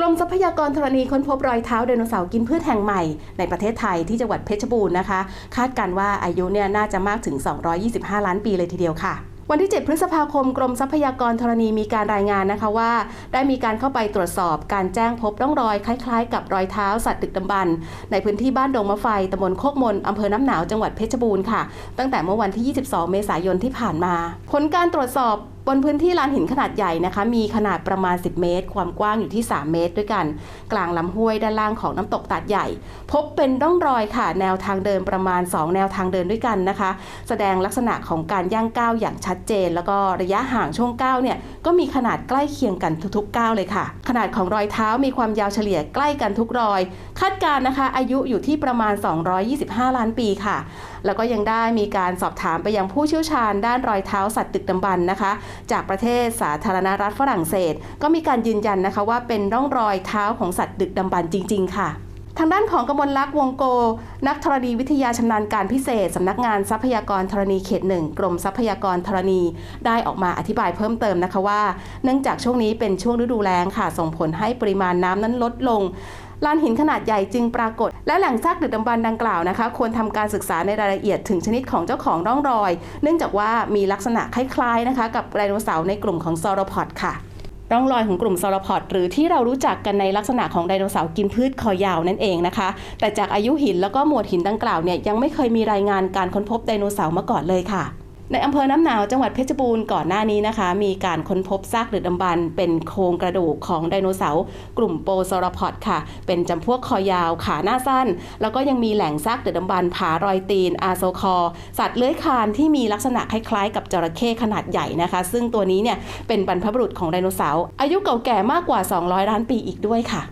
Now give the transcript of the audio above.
กรมทรัพยากรธรณีค้นพบรอยเท้าไดโนเสาร์กินพืชแห่งใหม่ในประเทศไทยที่จังหวัดเพชรบูรณ์นะคะ คาดการว่าอายุเนี่ยน่าจะมากถึง 225 ล้านปีเลยทีเดียวค่ะวันที่ 7 พฤษภาคมกรมทรัพยากรธรณีมีการรายงานนะคะว่า ได้มีการเข้าไปตรวจสอบการแจ้งพบร่องรอยคล้ายๆ กับรอยเท้าสัตว์ดึกดำบรรในพื้นที่บ้านดงมะไฟตำบลโคกมนอำเภอน้ำหนาวจังหวัดเพชรบูรณ์ค่ะ ตั้งแต่เมื่อวันที่ 22 เมษายนที่ผ่านมา ผลการตรวจสอบ บนพื้นที่ลานหินขนาดใหญ่นะคะ มีขนาดประมาณ 10 เมตร ความกว้างอยู่ที่ 3 เมตรด้วยกัน กลางลำห้วยด้านล่างของน้ำตกตัดใหญ่ พบเป็นร่องรอยค่ะ แนวทางเดินประมาณ 2 แนวทางเดินด้วยกันนะคะ แสดงลักษณะของการย่างก้าวอย่างชัดเจน แล้วก็ระยะห่างช่วงก้าวเนี่ยก็มีขนาดใกล้เคียงกันทุกๆก้าวเลยค่ะ ขนาดของรอยเท้ามีความยาวเฉลี่ยใกล้กันทุกรอย คาดการณ์นะคะ อายุอยู่ที่ประมาณ 225 ล้านปีค่ะ แล้วก็ยังได้มีการสอบถามไปยังผู้เชี่ยวชาญด้านรอยเท้าสัตว์ตึกดำบรรนะคะจากประเทศสาธารณรัฐฝรั่งเศส ก็มีการยืนยันนะคะว่าเป็นร่องรอยเท้าของสัตว์ดึกดำบรรพ์จริง ๆ ค่ะทางด้านของกมลลักษ์วงโก นักธรณีวิทยาชำนาญการพิเศษ สำนักงานทรัพยากรธรณีเขตหนึ่งกรมทรัพยากรธรณี ได้ออกมาอธิบายเพิ่มเติมนะคะว่า เนื่องจากช่วงนี้เป็นช่วงฤดูแล้งค่ะ ส่งผลให้ปริมาณน้ำนั้นลดลง ลานหินขนาดใหญ่จึงปรากฏ และแหล่งซากดึกดำบรรพ์ดังกล่าวนะคะ ควรทำการศึกษาในรายละเอียดถึงชนิดของเจ้าของร่องรอย เนื่องจากว่ามีลักษณะคล้ายๆนะคะ กับไดโนเสาร์ในกลุ่มของซอรพอดค่ะร่องรอยของกลุ่มซอรพอดหรือที่เรารู้จักกันในลักษณะของไดโนเสาร์กินพืชคอยาวนั่นเองนะคะ แต่จากอายุหินแล้วก็หมวดหินดังกล่าวเนี่ยยังไม่เคยมีรายงานการค้นพบไดโนเสาร์มาก่อนเลยค่ะ ในอำเภอน้ำหนาวจังหวัดเพชรบูรณ์ก่อนหน้านี้นะคะ มีการค้นพบซากดึกดำบรรเป็นโครงกระดูกของไดโนเสาร์กลุ่มโปซอรพอดค่ะ เป็นจำพวกคอยาวขาหน้าสั้น แล้วก็ยังมีแหล่งซากดึกดำบรรผารอยตีน อาโซคอ สัตว์เลื้อยคลานที่มีลักษณะคล้ายๆ กับจระเข้ขนาดใหญ่นะคะ ซึ่งตัวนี้เนี่ยเป็นบรรพบุรุษของไดโนเสาร์อายุเก่าแก่มากกว่า 200 ล้านปีอีกด้วยค่ะ